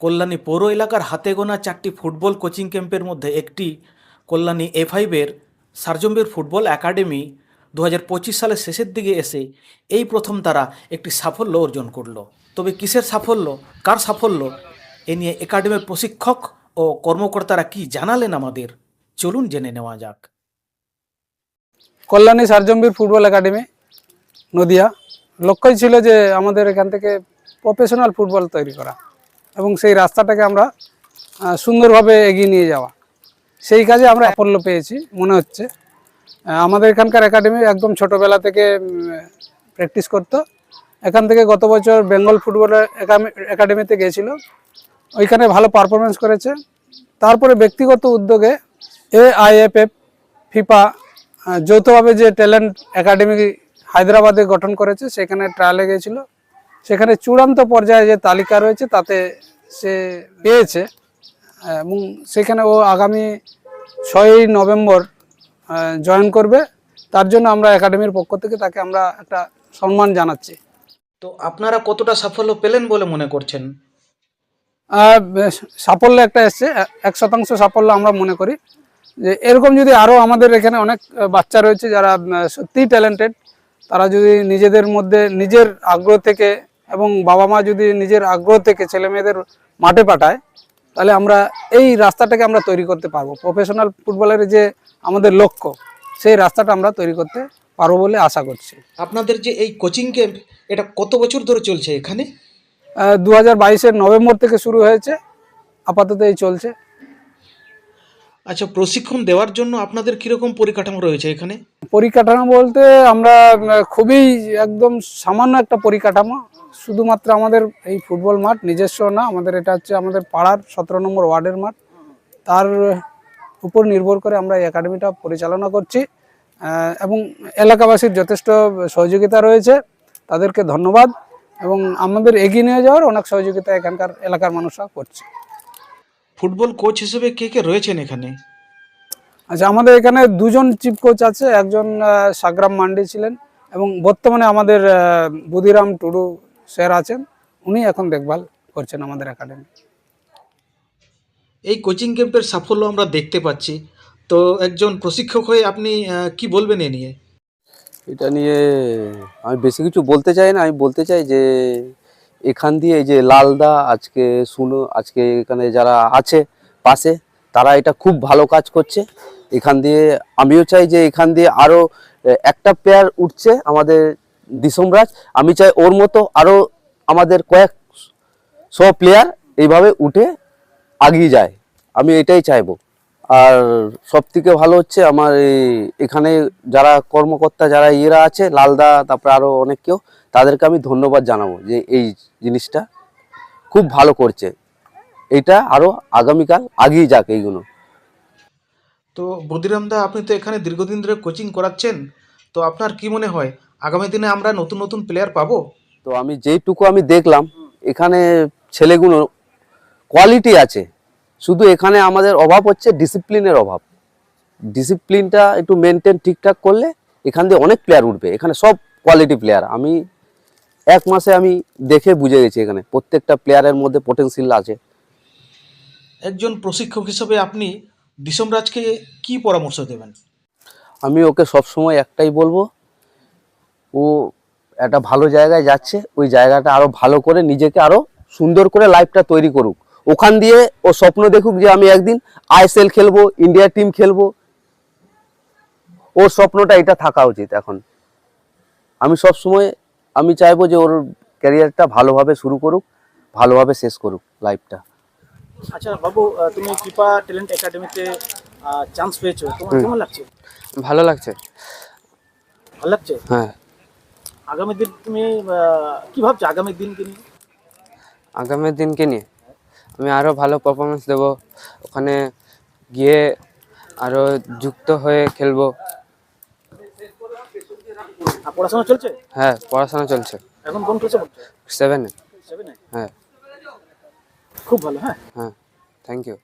কল্যাণী পৌর এলাকার হাতে গোনা চারটি ফুটবল কোচিং ক্যাম্পের মধ্যে একটি কল্যাণী এ ফাইভের সার্জম্বের ফুটবল একাডেমি দু হাজার পঁচিশ সালের শেষের দিকে এসে এই প্রথম তারা একটি সাফল্য অর্জন করল। তবে কিসের সাফল্য? কার সাফল্য? এ নিয়ে একাডেমির প্রশিক্ষক ও কর্মকর্তারা কি জানালেন আমাদের? চলুন জেনে নেওয়া যাক। কল্যাণী সার্জম্বীর ফুটবল একাডেমি, নদিয়া। লক্ষ্যই ছিল যে আমাদের এখান থেকে প্রফেশনাল ফুটবল তৈরি করা। এবং সেই রাস্তাটাকে আমরা সুন্দরভাবে এগিয়ে নিয়ে যাওয়া। সেই কাজে আমরা সাফল্য পেয়েছি, মনে হচ্ছে। আমাদের এখানকার একাডেমি একদম ছোটোবেলা থেকে প্র্যাকটিস করতো। এখান থেকে গত বছর বেঙ্গল ফুটবলের একাডেমিতে গিয়েছিল ওইখানে ভালো পারফরমেন্স করেছে। তারপরে ব্যক্তিগত উদ্যোগে এ আইএফএফ ফিফা যৌথভাবে যে ট্যালেন্ট একাডেমি হায়দ্রাবাদে গঠন করেছে, সেখানে ট্রায়ালে গিয়েছিল সেখানে চূড়ান্ত পর্যায়ে যে তালিকা রয়েছে তাতে সে পেয়েছে। এবং সেখানে ও আগামী ছয়ই নভেম্বর জয়েন করবে। তার জন্য আমরা একাডেমির পক্ষ থেকে তাকে আমরা একটা সম্মান জানাচ্ছি। তো আপনারা কতটা সাফল্য পেলেন বলে মনে করছেন? সাফল্য একটা এসছে। এক শতাংশ সাফল্য আমরা মনে করি। যে এরকম যদি আরও আমাদের এখানে অনেক বাচ্চা রয়েছে যারা সত্যিই ট্যালেন্টেড তারা যদি নিজেদের মধ্যে নিজের আগ্রহ থেকে এবং বাবা মা যদি নিজের আগ্রহ থেকে ছেলে মেয়েদের মাঠে পাঠায় তাহলে আমরা এই রাস্তাটাকে আমরা তৈরি করতে পারব। প্রফেশনাল ফুটবলের যে আমাদের লক্ষ্য সেই রাস্তাটা আমরা তৈরি করতে পারব বলে আশা করছি। আপনাদের যে এই কোচিং ক্যাম্প এটা কত বছর ধরে চলছে এখানে? দু হাজার বাইশের নভেম্বর থেকে শুরু হয়েছে আপাতত এই চলছে। আচ্ছা প্রশিক্ষণ দেওয়ার জন্য আপনাদের কীরকম পরিকাঠামো রয়েছে এখানে? পরিকাঠামো বলতে আমরা খুবই একদম সামান্য একটা পরিকাঠামো। শুধুমাত্র আমাদের এই ফুটবল মাঠ নিজস্ব না, আমাদের এটা হচ্ছে আমাদের পাড়ার সতেরো নম্বর ওয়ার্ডের মাঠ। তার উপর নির্ভর করে আমরা এই একাডেমিটা পরিচালনা করছি এবং এলাকাবাসীর যথেষ্ট সহযোগিতা রয়েছে, তাদেরকে ধন্যবাদ, এবং আমাদের এগিয়ে নিয়ে যাওয়ার অনেক সহযোগিতা এখানকার এলাকার মানুষরা করছে। ফুটবল কোচ হিসেবে কে কে রয়েছেন এখানে? আচ্ছা আমাদের এখানে দুজন চিফ কোচ আছে একজন সাগ্রাম মান্ডি ছিলেন এবং বর্তমানে আমাদের আহ, বুদিরাম টুডু স্যার আছেন উনি এখন দেখভাল করছেন আমাদের একাডেমি এই কোচিং ক্যাম্পের সাফল্য আমরা দেখতে পাচ্ছি। তো একজন প্রশিক্ষক হয়ে আপনি কি বলবেন এ নিয়ে? এটা নিয়ে আমি বেশি কিছু বলতে চাই না আমি বলতে চাই যে এখান দিয়ে এই যে লালদা, আজকে শুনো আজকে এখানে যারা আছে পাশে, তারা এটা খুব ভালো কাজ করছে। এখান দিয়ে আমিও চাই যে এখান দিয়ে আরও একটা প্লেয়ার উঠছে আমাদের দিসমরাজ। আমি চাই ওর মতো আরও আমাদের কয়েক শ প্লেয়ার এইভাবে উঠে আগিয়ে যায়। আমি এটাই চাইব। আর সব থেকে ভালো হচ্ছে আমার এই এখানে যারা কর্মকর্তা যারা ইয়েরা আছে লালদা তারপরে আরও অনেক কেউ তাদেরকে আমি ধন্যবাদ জানাব যে এই জিনিসটা খুব ভালো করছে। এটা আরও আগামীকাল আগিয়ে যাক এইগুলো। তো বদিরাম দা আপনি তো এখানে দীর্ঘদিন ধরে কোচিং করাচ্ছেন তো আপনার কি মনে হয় আগামী দিনে আমরা নতুন নতুন প্লেয়ার পাবো? তো আমি যেইটুকু আমি দেখলাম এখানে ছেলেগুলো কোয়ালিটি আছে। শুধু এখানে আমাদের অভাব হচ্ছে ডিসিপ্লিনের অভাব। ডিসিপ্লিনটা একটু মেনটেন ঠিকঠাক করলে এখান দিয়ে অনেক প্লেয়ার উঠবে। এখানে সব কোয়ালিটি প্লেয়ার আমি এক মাসে আমি দেখে বুঝে গেছি এখানে। প্রত্যেকটা প্লেয়ারের মধ্যে পোটেন্সিয়াল আছে। একজন প্রশিক্ষক হিসেবে আপনি দিসমরাজকে কি পরামর্শ দেবেন? আমি ওকে সবসময় একটাই বলব ও একটা ভালো জায়গায় যাচ্ছে ওই জায়গাটা আরও ভালো করে নিজেকে আরও সুন্দর করে লাইফটা তৈরি করুক। ওখান দিয়ে ও স্বপ্ন দেখুক যে আমি একদিন আইএসএল খেলব ইন্ডিয়া টিম খেলব। ওর স্বপ্নটা এটা থাকা উচিত এখন। আমি সব সময় আমি চাইব যে ওর ক্যারিয়ারটা ভালোভাবে শুরু করুক ভালোভাবে শেষ করুক লাইফটা। আচ্ছা বাবু তুমি কিপা ট্যালেন্ট একাডেমিতে চান্স পেয়েছ। তোমার কেমন লাগছে? ভালো লাগছে। ভালো লাগছে? হ্যাঁ। আগামী দিন তুমি কি ভাবছ? আগামী দিন কি নিয়ে? আগামী দিনকে নিয়ে? আমি আরও ভালো পারফরমেন্স দেব। ওখানে গিয়ে আরও যুক্ত হয়ে খেলব। পড়াশোনা চলছে? হ্যাঁ পড়াশোনা চলছে। এখন কোন ক্লাসে পড়ছো? সেভেনে সেভেনে হ্যাঁ। খুব ভালো হ্যাঁ? হ্যাঁ থ্যাংক ইউ